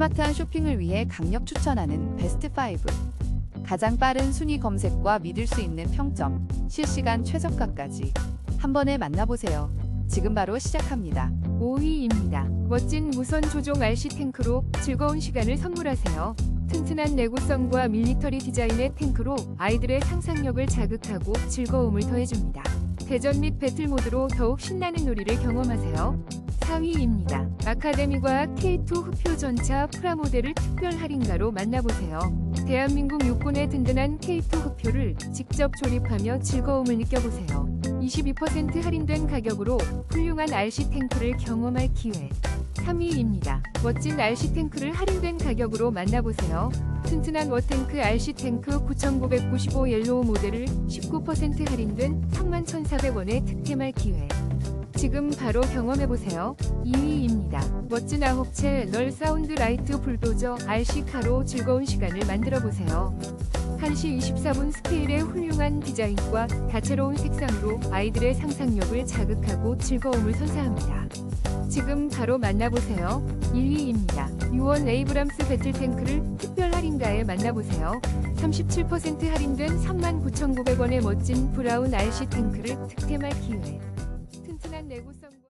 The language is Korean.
스마트한 쇼핑을 위해 강력 추천하는 베스트 5. 가장 빠른 순위 검색과 믿을 수 있는 평점, 실시간 최저가까지 한 번에 만나보세요. 지금 바로 시작합니다. 5위입니다. 멋진 무선 조종 RC 탱크로 즐거운 시간을 선물하세요. 튼튼한 내구성과 밀리터리 디자인의 탱크로 아이들의 상상력을 자극하고 즐거움을 더해줍니다. 대전 및 배틀 모드로 더욱 신나는 놀이를 경험하세요. 4위입니다. 아카데미과 K2 흡표 전차 프라모델을 특별 할인가로 만나보세요. 대한민국 육군의 든든한 K2 흡표를 직접 조립하며 즐거움을 느껴보세요. 22% 할인된 가격으로 훌륭한 RC 탱크를 경험할 기회. 3위입니다. 멋진 RC 탱크를 할인된 가격으로 만나보세요. 튼튼한 워탱크 RC 탱크 9995 옐로우 모델을 19% 할인된 31,400원에 득템할 기회. 지금 바로 경험해보세요. 2위입니다. 멋진 아홉채 널 사운드 라이트 불도저 RC카로 즐거운 시간을 만들어보세요. 1시 24분 스케일의 훌륭한 디자인과 다채로운 색상으로 아이들의 상상력을 자극하고 즐거움을 선사합니다. 지금 바로 만나보세요. 1위입니다. 유원 에이브람스 배틀탱크를 특별 할인가에 만나보세요. 37% 할인된 39,900원의 멋진 브라운 RC 탱크를 득템할 기회. 내구성과